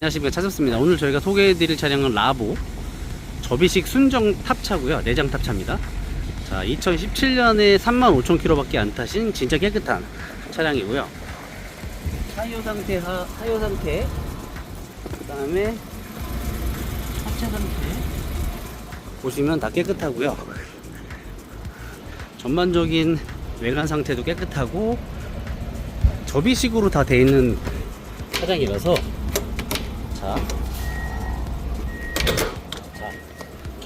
안녕하십니까. 찾았습니다. 오늘 저희가 소개해드릴 차량은 라보. 접이식 순정 탑차고요. 내장 탑차입니다. 자 2017년에 35,000km 밖에 안 타신 진짜 깨끗한 차량이고요. 타이어 상태 하, 타이어 상태. 그 다음에 하체 상태. 보시면 다 깨끗하고요. 전반적인 외관 상태도 깨끗하고 접이식으로 다 되어 있는 차량이라서 자, 자,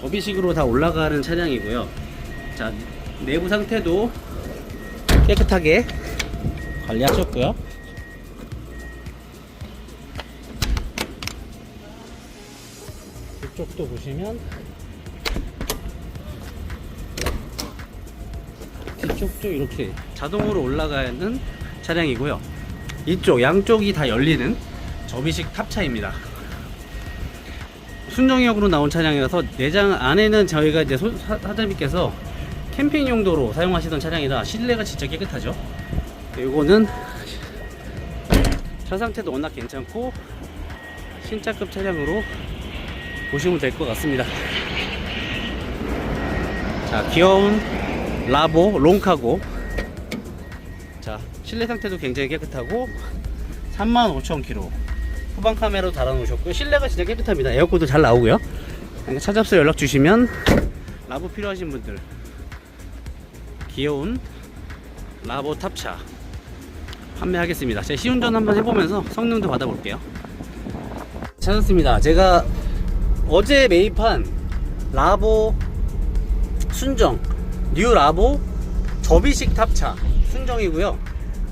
접이식으로 다 올라가는 차량이고요. 자, 내부 상태도 깨끗하게 관리하셨고요. 이쪽도 보시면 뒤쪽도 이렇게 자동으로 올라가는 차량이고요. 이쪽 양쪽이 다 열리는 접이식 탑차입니다. 순정역으로 나온 차량이라서 내장 안에는 저희가 이제 소- 사- 사장님께서 캠핑 용도로 사용하시던 차량이라 실내가 진짜 깨끗하죠. 이거는 차 상태도 워낙 괜찮고 신차급 차량으로 보시면 될 것 같습니다. 자, 귀여운 라보 롱카고. 자, 실내 상태도 굉장히 깨끗하고 35,000km. 후방 카메라도 달아놓으셨고요. 실내가 진짜 깨끗합니다. 에어컨도 잘 나오고요. 찾아서 연락 주시면 라보 필요하신 분들 귀여운 라보 탑차 판매하겠습니다. 제가 시운전 한번 해보면서 성능도 받아볼게요. 찾았습니다. 제가 어제 매입한 라보 순정 뉴 라보 접이식 탑차 순정이고요.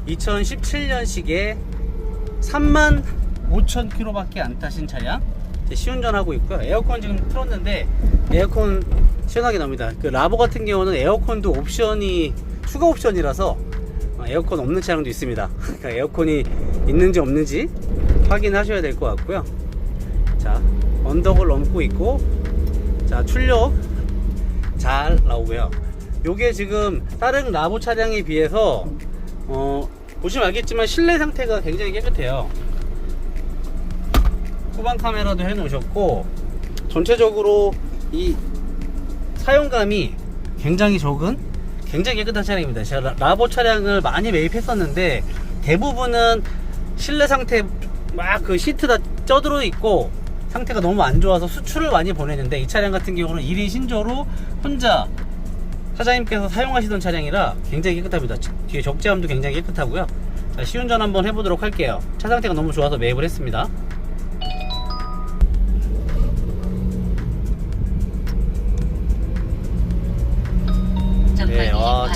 2017년식에 3만 5천 킬로밖에 안 타신 차량? 시운전하고 있고요. 에어컨 지금 틀었는데 에어컨 시원하게 나옵니다. 그 라보 같은 경우는 에어컨도 옵션이 추가 옵션이라서 어, 에어컨 없는 차량도 있습니다. 그러니까 에어컨이 있는지 없는지 확인하셔야 될 것 같고요. 자 언덕을 넘고 있고 자 출력 잘 나오고요. 요게 지금 다른 라보 차량에 비해서 어, 보시면 알겠지만 실내 상태가 굉장히 깨끗해요 후방 카메라도 해 놓으셨고 전체적으로 이 사용감이 굉장히 적은 굉장히 깨끗한 차량입니다 제가 라- 라보 차량을 많이 매입했었는데 대부분은 실내 상태 막 그 시트 다 쪄들어 있고 상태가 너무 안 좋아서 수출을 많이 보내는데 이 차량 같은 경우는 1인 신조로 혼자 사장님께서 사용하시던 차량이라 굉장히 깨끗합니다. 뒤에 적재함도 굉장히 깨끗하고요. 자, 시운전 한번 해보도록 할게요. 차 상태가 너무 좋아서 매입을 했습니다.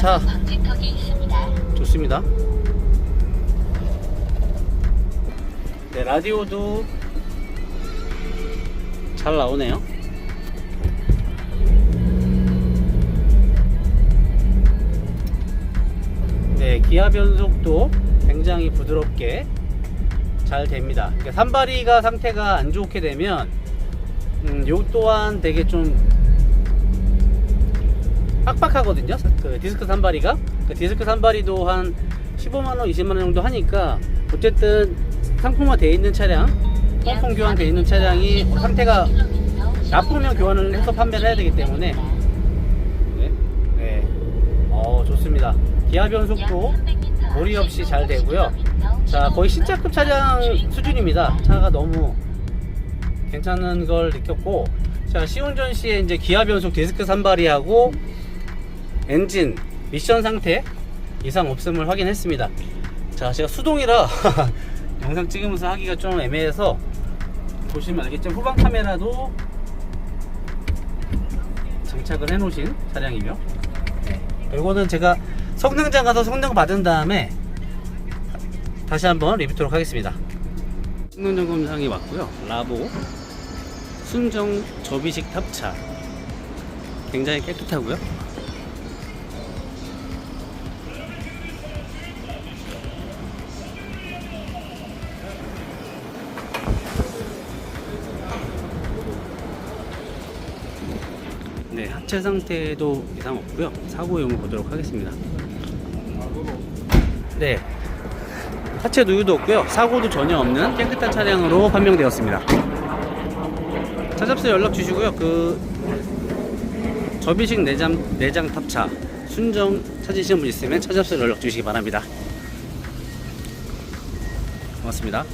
방지턱이 있습니다. 좋습니다. 네, 라디오도 잘 나오네요. 네, 기아 변속도 굉장히 부드럽게 잘 됩니다. 그러니까 산바리가 상태가 안 좋게 되면 음, 요 또한 되게 좀 빡빡하거든요. 그 디스크 산바리가 그 디스크 산바리도 한 15만 원, 20만 원 정도 하니까 어쨌든 상품화 돼 있는 차량, 상품 교환 돼 있는 차량이 상태가 나쁘면 교환을 해서 판매를 해야 되기 때문에 네, 네. 어 좋습니다. 기아 변속도 무리 없이 잘 되고요. 자 거의 신차급 차량 수준입니다. 차가 너무 괜찮은 걸 느꼈고 자 시운전 시에 이제 기아 변속 디스크 산바리하고 엔진 미션 상태 이상 없음을 확인했습니다. 자 제가 수동이라 영상 찍으면서 하기가 좀 애매해서 보시면 알겠지만 후방 카메라도 장착을 해 놓으신 차량이며 네. 이거는 제가 성능장 가서 성능 받은 다음에 다시 한번 리뷰토록 하겠습니다 성능 점검상이 왔고요 라보 순정 접이식 탑차 굉장히 깨끗하고요 네, 하체 상태도 이상 없고요. 사고 유무 보도록 하겠습니다. 네. 하체 누유도 없고요. 사고도 전혀 없는 깨끗한 차량으로 판명되었습니다. 차잡스 연락 주시고요. 그 접이식 내장 내장 탑차 순정 찾으시는 분 있으면 차잡스 연락 주시기 바랍니다. 고맙습니다.